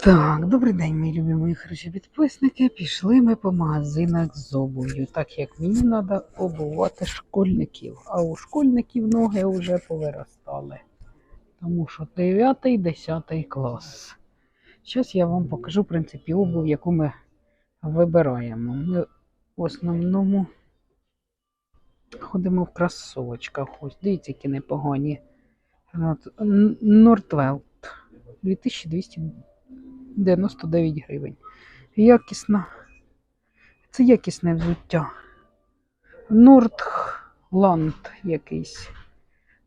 Так, добрий день, мої любі хороші підписники. Пішли ми по магазинах з обув'ю, так як мені треба обувати школьників. А у школьників ноги вже повиростали. Тому що 9-10 клас. Зараз я вам покажу, в принципі, обув, яку ми вибираємо. Ми в основному ходимо в кросовочках. Ось, дивіться, які непогані. Нортвелт 2200 99 гривень. Якісна. Це якісне взуття. Нордланд якийсь.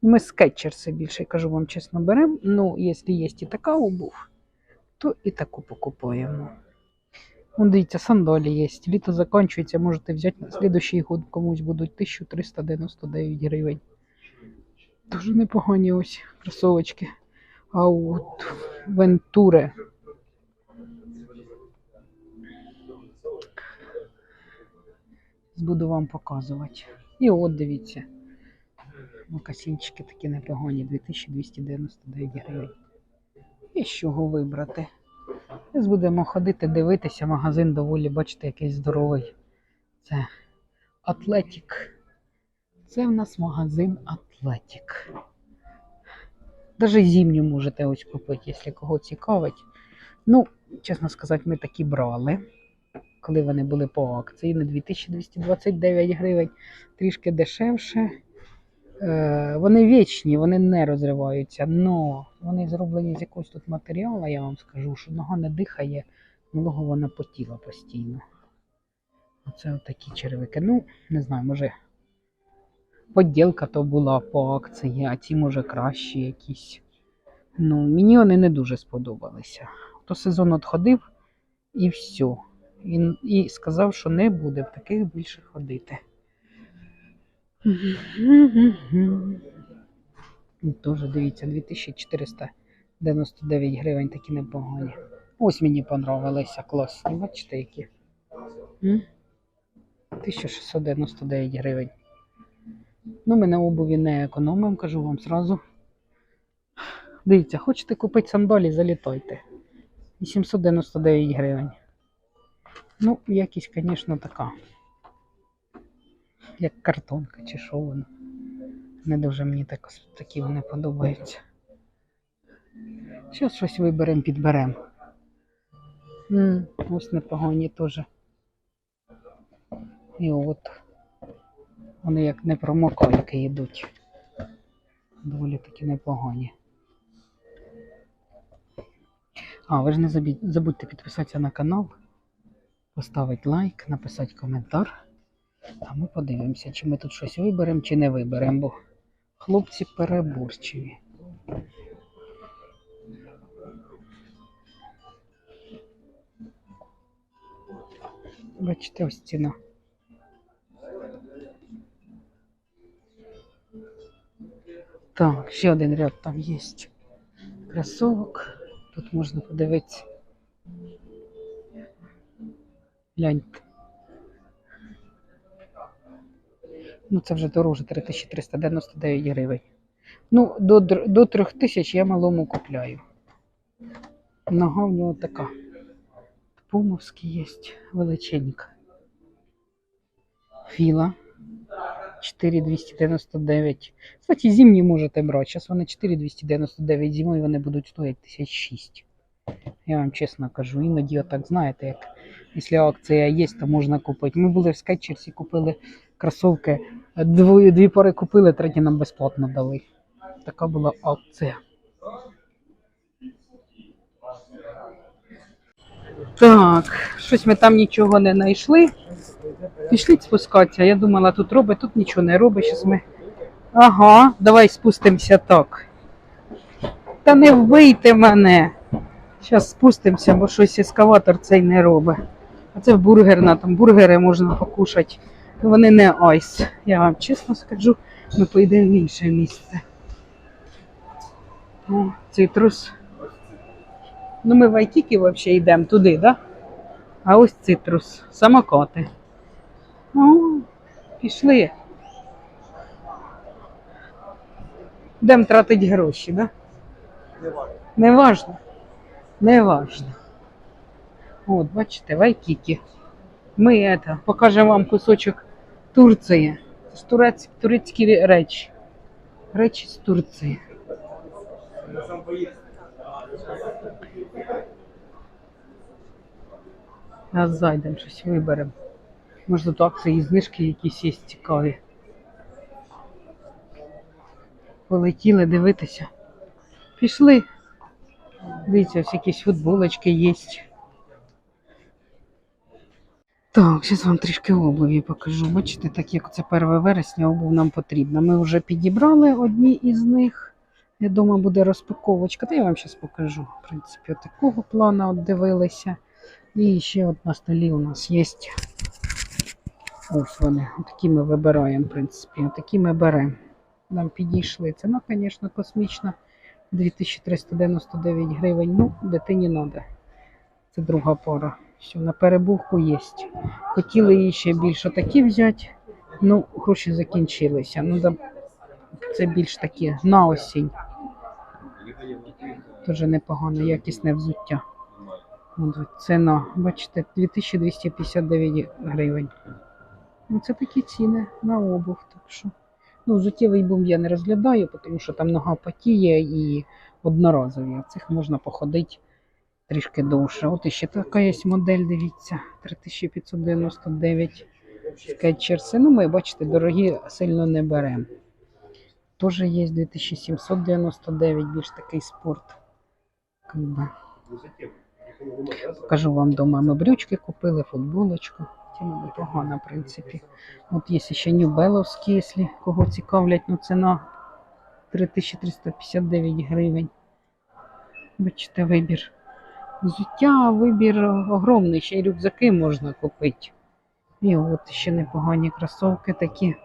Ми скетчерси більше, кажу вам чесно, беремо. Ну, якщо є і така обув, то і таку покупаємо. Вон, дивіться, сандалі є. Літо закінчується, можете взяти на слідущий год комусь будуть 1399 гривень. Дуже непогані ось кросовочки. А от Вентуре буду вам показувати. І от дивіться. Макасінчики такі непогані, 2299 гривень. І з чого вибрати. Зараз будемо ходити, дивитися. Магазин доволі, бачите, якийсь здоровий. Це Атлетік. Це в нас магазин Атлетік. Даже зимню можете ось купити, якщо кого цікавить. Ну, чесно сказати, ми такі брали коли вони були по акції на 2229 гривень, трішки дешевше. Е, Вони вічні, вони не розриваються, але вони зроблені з якогось тут матеріалу, я вам скажу, що нога не дихає, малого вона потіла постійно. Оце такі черевики. Ну, не знаю, може поділка то була по акції, а ці, може, кращі якісь. Ну, мені вони не дуже сподобалися. То сезон отходив і все. І, і сказав, що не буде в таких більше ходити. І дивіться, 2499 гривень такі непогані. Ось мені понравилися класні, бачите, які. 1699 гривень. Ну, ми на обуві не економимо, кажу вам зразу. Дивіться, хочете купити сандалі, залітайте. 899 гривень. Ну, якість, звісно, така. Як картонка чи що. Не дуже мені так, такі вони подобаються. Зараз щось виберемо, підберемо. Ось непогані теж. І от. Вони як не промокайки йдуть. Доволі таки непогані. А, ви ж не забудьте підписатися на канал поставити лайк, написати коментар. А ми подивимося, чи ми тут щось виберемо, чи не виберемо, бо хлопці переборчиві. Бачите, ось ціна. Так, ще один ряд там є. Кросовок. Тут можна подивитися. Гляньте. Ну, це вже дороже 3399 гривень. Ну, до, до 3000 я малому купляю. Нога в нього така. Пумовський є величенька. Філа 4299. Кстати, зимні можете брати. Зараз вони 4299, зимою вони будуть стоїти 1006. Я вам чесно кажу, іноді отак, знаєте, як якщо акція є, то можна купити. Ми були в скетчерсі, купили кросовки, дві, дві пари купили, треті нам безплатно дали. Така була акція. Так, щось ми там нічого не знайшли. Пішли спускатися. Я думала, тут робить, тут нічого не робить. Щас ми. Ага, давай спустимося так. Та не вбийте мене. Зараз спустимося, бо щось ескаватор цей не робить. А це бургерна, там бургери можна покушати. Вони не айс. Я вам чесно скажу, ми поїдемо в інше місце. О, цитрус. Ну, ми в Айтіки взагалі йдемо туди, да? А ось цитрус, самокати. О, пішли. Йдемо тратити гроші, да? Не важно. Не важно. От, бачите, вайкіки. Ми это, покажемо вам кусочок Турції. Це ж турець, турецькі речі. Речі з Турції. Зараз зайдемо, щось виберемо. Може тут акції знижки якісь є цікаві. Полетіли дивитися. Пішли. Дивіться, ось якісь футболочки є. Так, зараз вам трішки обуві покажу. Бачите, так як це 1 вересня обув нам потрібна. Ми вже підібрали одні із них. Я думаю, буде розпаковочка. Та я вам зараз покажу. В принципі, от такого плану от дивилися. І ще от на столі у нас є. Ось вони. Такі ми вибираємо, в принципі. Такі ми беремо. Нам підійшли. Ціна, звісно, космічна. 2399 гривень. Ну, дитині треба. Це друга пара. Все, на перебувку є. Хотіли її ще більше такі взяти. Ну, гроші закінчилися. Ну, це більш такі на осінь. Дуже непогано, якісне взуття. Ціна, бачите, 2259 гривень. Ну, це такі ціни на обув. Так що. Ну, взуттєвий бум я не розглядаю, тому що там нога потіє і одноразові. А цих можна походити трішки довше. От іще така є модель, дивіться, 3599 скетчерси. Ну, ми, бачите, дорогі сильно не беремо. Теж є 2799, більш такий спорт. Покажу вам дома. Ми брючки купили, футболочку. Тема непогана, в принципі. От є ще New Беловські, якщо кого цікавлять, ну ціна 3359 гривень. Бачите, вибір. Взуття, вибір огромний, ще й рюкзаки можна купити. І от ще непогані кросовки такі.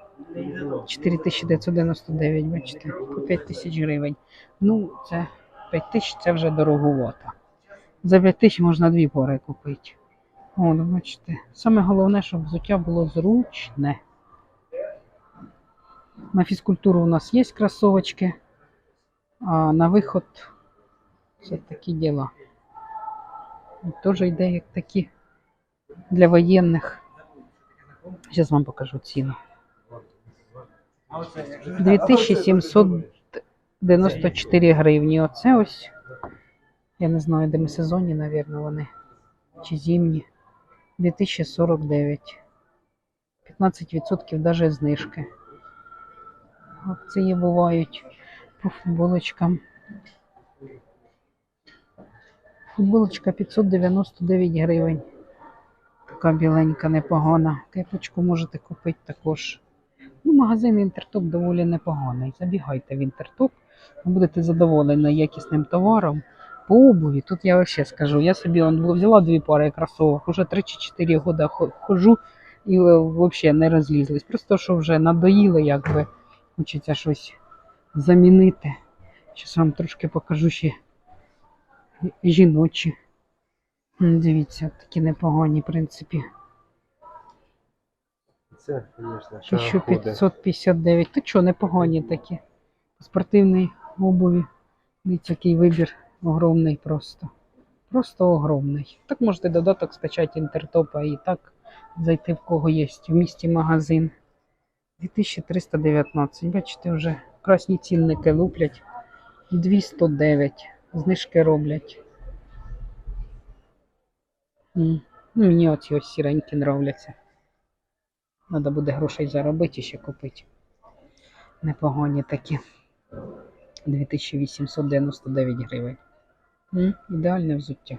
4999, бачите, по 5 тисяч гривень. Ну, це 5 тисяч це вже дороговато. За 5 тисяч можна дві пори купити. О, ну, бачите. Саме головне, щоб взуття було зручне. На фізкультуру у нас є кросовочки, а на виход це такі діла. Теж йде як такі для воєнних. Зараз вам покажу ціну. 2794 гривні. Оце ось. Я не знаю, де ми сезонні, мабуть, вони. Чи зимні. 2049. 15% навіть знижки. Акції бувають по футболочкам. Футболочка 599 гривень. Така біленька, непогана. Кепочку можете купити також. Ну, магазин Інтертоп доволі непоганий. Забігайте в Інтертоп, будете задоволені якісним товаром. По обуві, тут я ще скажу, я собі он, взяла дві пари кросовок, уже 3 чи 4 роки хожу і взагалі не розлізлись. Просто що вже надоїли, якби хочеться щось замінити. Зараз вам трошки покажу ще жіночі. Дивіться, такі непогані, в принципі. Це, звісно, 1559. Та чого, непогані такі. Спортивний обуві. Дивіться, який вибір огромний просто. Просто огромний. Так можете додаток скачати інтертопа і так зайти в кого є в місті магазин. 2319. Бачите, вже красні цінники луплять. 209. Знижки роблять. Ну, мені оці ось сіренькі нравляться. Треба буде грошей заробити і ще купити. Непогані такі. 2899 гривень. М, Ідеальне взуття.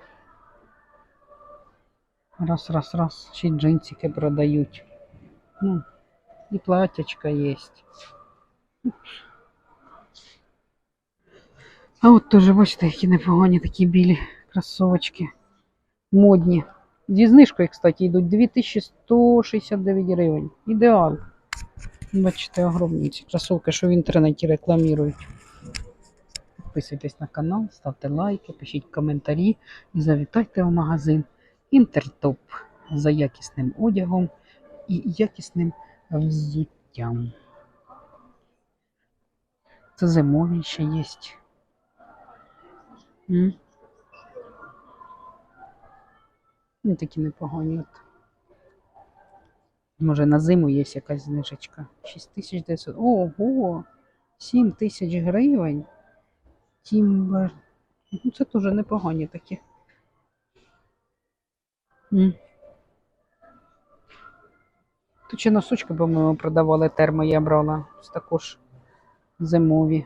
Раз, раз, раз. Ще джинсики продають. Ну, і платячка є. А от теж, бачите, які непогані такі білі кросовочки. Модні. Зі знижкою, кстати, йдуть 2169 гривень. Ідеал. Бачите, огромні ці кросовки, що в інтернеті рекламують. Підписуйтесь на канал, ставте лайки, пишіть коментарі і завітайте в магазин Інтертоп за якісним одягом і якісним взуттям. Це зимові ще є. М? Ну, такі непогані. От. Може, на зиму є якась знижечка. 6900. Ого! 7 тисяч гривень. Тімбер. Ну, це теж непогані такі. Тут ще носочки, по-моєму, продавали термо, я брала. Ось також зимові.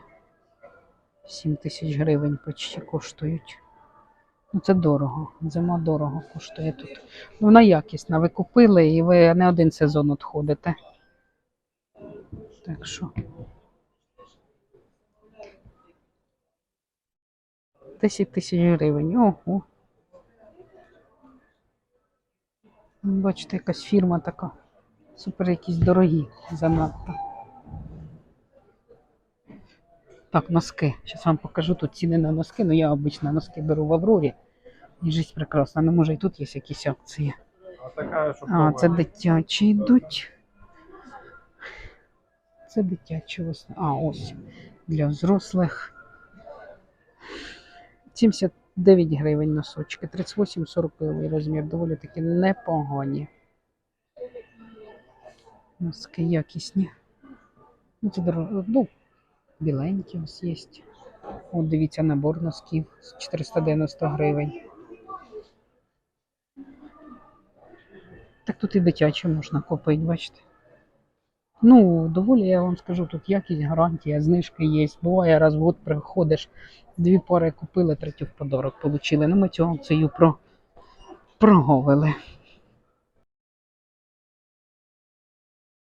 7 тисяч гривень почти коштують. Ну, це дорого. Зима дорого коштує тут. Ну, вона якісна. Ви купили і ви не один сезон от ходите. Так що. 10 тисяч гривень. Ого. Бачите, якась фірма така. Супер якісь дорогі занадто. Так, носки. Зараз вам покажу тут ціни на носки. Ну я обично носки беру в Аврорі. І життя прекрасна. Ну, може, і тут є якісь акції. А така, що А, це дитячі йдуть. Це дитячі ось. А, ось. Для взрослих. 79 гривень носочки. 38-40 розмір. Доволі таки непогані. Носки якісні. Ну, це. Ну, біленькі ось є. От дивіться, набор носків з 490 гривень. Так тут і дитяче можна купити, бачите. Ну, доволі я вам скажу, тут якість, гарантія, знижки є. Буває, раз в год приходиш, дві пари купили, третю в подарок отримали. Ну, ми цю акцію про... проговили.